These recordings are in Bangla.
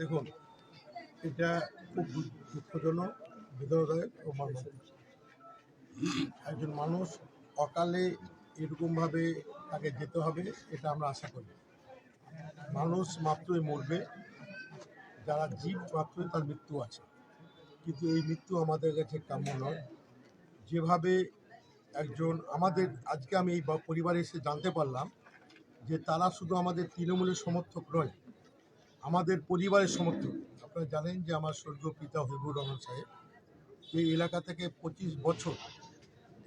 দেখুন, এটা খুব দুঃখজনক, বেদনাদায়ক ও একজন মানুষ অকালে এরকমভাবে তাকে যেতে হবে, এটা আমরা আশা করি। মানুষ মাত্রই মরবে, যারা জীব মাত্রই তার মৃত্যু আছে। কিন্তু এই মৃত্যু আমাদের কাছে কাম্য নয়। যেভাবে একজন, আমাদের, আজকে আমি এই পরিবারে এসে জানতে পারলাম যে তারা শুধু আমাদের তৃণমূলের সমর্থক নয় আমাদের পরিবারের সমর্থক। আপনারা জানেন যে আমার স্বর্গীয় পিতা হবিবুর রহমান সাহেব, এই এলাকা থেকে পঁচিশ বছর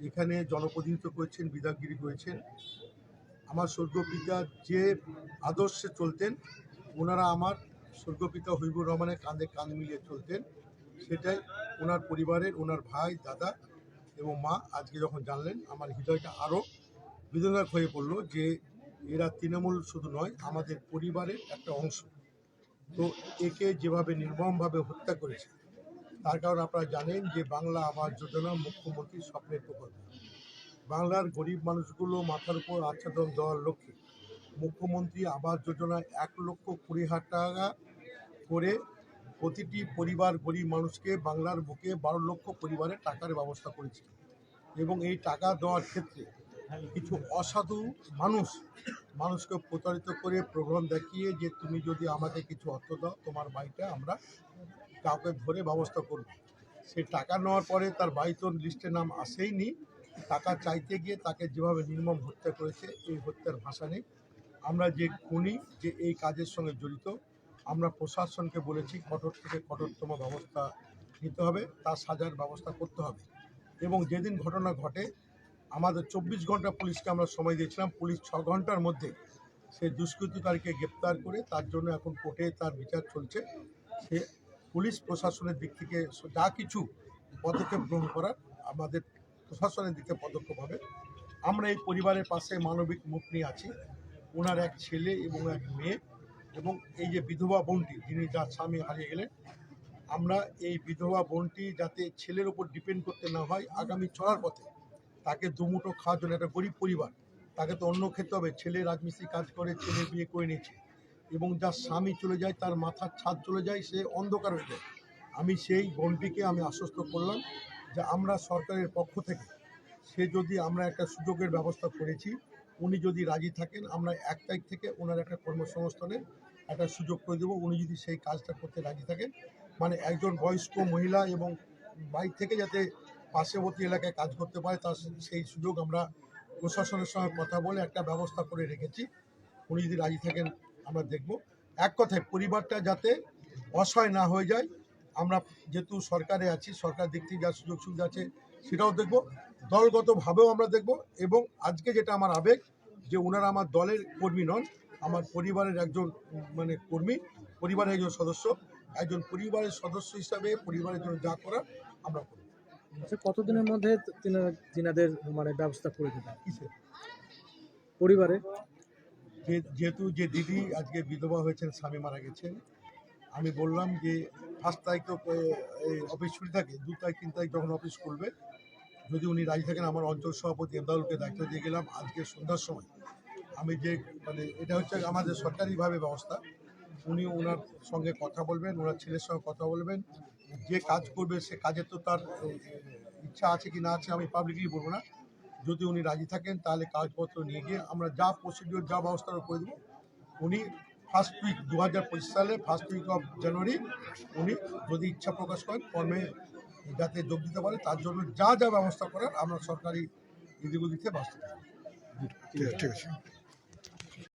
এখানে জনপ্রতিনিধিত্ব করেছেন বিধায়কগিরি করেছেন আমার স্বর্গীয় পিতা যে আদর্শে চলতেন, ওনারা আমার স্বর্গীয় পিতা হবিবুর রহমানের কাঁধে কাঁধ মিলিয়ে চলতেন। সেটাই ওনার পরিবারের, ওনার ভাই, দাদা এবং মা আজকে যখন জানলেন, আমার হৃদয়টা আরও বেদনাক হয়ে পড়ল যে এরা তৃণমূল শুধু নয়, আমাদের পরিবারের একটা অংশ। তো একে যেভাবে নির্মমভাবে হত্যা করেছে, তার কারণ আপনারা জানেন যে বাংলা আবাস যোজনা মুখ্যমন্ত্রীর স্বপ্নের প্রকল্প। বাংলার গরিব মানুষগুলো মাথার উপর আচ্ছাদন দেওয়ার লক্ষ্যে মুখ্যমন্ত্রী আবাস যোজনায় এক লক্ষ কুড়ি হাজার টাকা করে প্রতিটি পরিবার গরিব মানুষকে বাংলার বুকে বারো লক্ষ পরিবারের টাকার ব্যবস্থা করেছে এবং এই টাকা দেওয়ার ক্ষেত্রে কিছু অসাধু মানুষ মানুষকে প্রতারিত করে প্রোগ্রাম দেখিয়ে যে তুমি যদি আমাকে কিছু অর্থ দাও, তোমার বাড়িটা আমরা কাউকে ধরে ব্যবস্থা করব। সে টাকা নেওয়ার পরে তার বাড়ি তো লিস্টে নাম আসেইনি। টাকা চাইতে গিয়ে তাকে যেভাবে নির্মম হত্যা করেছে, এই হত্যার ভাষা নেই। আমরা যে খুনি, যে এই কাজের সঙ্গে জড়িত, আমরা প্রশাসনকে বলেছি কঠোর থেকে কঠোরতম ব্যবস্থা নিতে হবে, তার সাজার ব্যবস্থা করতে হবে। এবং যেদিন ঘটনা ঘটে আমাদের চব্বিশ ঘণ্টা পুলিশকে আমরা সময় দিয়েছিলাম। পুলিশ ছ ঘণ্টার মধ্যে সেই দুষ্কৃতকারীকে গ্রেপ্তার করে তার জন্য এখন কোর্টে তার বিচার চলছে। সে পুলিশ প্রশাসনের দিক থেকে যা কিছু পদক্ষেপ গ্রহণ করার আমাদের প্রশাসনের দিকে পদক্ষেপ হবে। আমরা এই পরিবারের পাশে মানবিক মুখ নিয়ে আছি। ওনার এক ছেলে এবং এক মেয়ে এবং এই যে বিধবা বোনটি যিনি যার স্বামী হারিয়ে গেলেন, আমরা এই বিধবা বোনটি যাতে ছেলের উপর ডিপেন্ড করতে না হয়, আগামী চলার পথে তাকে দুমুঠো খাওয়ার জন্য একটা গরিব পরিবার, তাকে তো অন্য খেতে হবে, ছেলে রাজমিস্ত্রি কাজ করে, ছেলে বিয়ে করে নিয়েছে। এবং যার স্বামী চলে যায়, তার মাথার ছাদ চলে যায়, সে অন্ধকার হয়ে যায়। আমি সেই বোনটিকে আমি আশ্বস্ত করলাম যে আমরা সরকারের পক্ষ থেকে, সে যদি আমরা একটা সুযোগের ব্যবস্থা করেছি, উনি যদি রাজি থাকেন, আমরা এক তারিখ থেকে ওনার একটা কর্মসংস্থানের একটা সুযোগ করে দেবো। উনি যদি সেই কাজটা করতে রাজি থাকেন মানে একজন বয়স্ক মহিলা এবং বাইক থেকে যাতে পার্শ্ববর্তী এলাকায় কাজ করতে পারে, তার সেই সুযোগ আমরা প্রশাসনের সঙ্গে কথা বলে একটা ব্যবস্থা করে রেখেছি। উনি যদি রাজি থাকেন, আমরা দেখব। এক কথায়, পরিবারটা যাতে অসহায় না হয়ে যায়, আমরা যেহেতু সরকারে আছি, সরকার দিক থেকে যা সুযোগ সুবিধা আছে সেটাও দেখব। দলগতভাবেও আমরা দেখব এবং আজকে যেটা আমার আবেগ, যে ওনারা আমার দলের কর্মী নন, আমার পরিবারের একজন মানে কর্মী, পরিবারের একজন সদস্য, একজন পরিবারের সদস্য হিসাবে পরিবারের জন্য যা করার আমরা করব। কতদিনের মধ্যে তিনাদের মানে ব্যবস্থা করে দেবেন পরিবারে? যে যেহেতু যে দিদি আজকে বিধবা হয়েছেন, স্বামী মারা গেছেন, আমি বললাম যে ফার্স্ট তারিখ তো অফিস ছুটি থাকে, দু তারিখ, তিন তারিখ যখন অফিস খুলবে, যদি উনি রাজি থাকেন, আমার অঞ্চল সভাপতি এমদাউলকে দায়িত্ব দিয়ে গেলাম আজকে সন্ধ্যার সময়। আমি যে মানে এটা হচ্ছে আমাদের সরকারিভাবে ব্যবস্থা। উনি ওনার সঙ্গে কথা বলবেন ওনার ছেলের সঙ্গে কথা বলবেন যে কাজ করবে সে কাজের তো তার ইচ্ছা আছে কি না আছে আমি পাবলিকলি বলব না। যদি উনি রাজি থাকেন, তাহলে কাগজপত্র নিয়ে গিয়ে আমরা যা প্রসিডিওর যা ব্যবস্থা করে দেবো, উনি ফার্স্ট উইক দু হাজার পঁচিশ সালে ফার্স্ট উইক অফ জানুয়ারি উনি যদি ইচ্ছা প্রকাশ করেন, কর্মে যাতে যোগ দিতে পারে, তার জন্য যা যা ব্যবস্থা করার আমরা সরকারি দিদিগুলিতে ব্যবস্থা ঠিক আছে।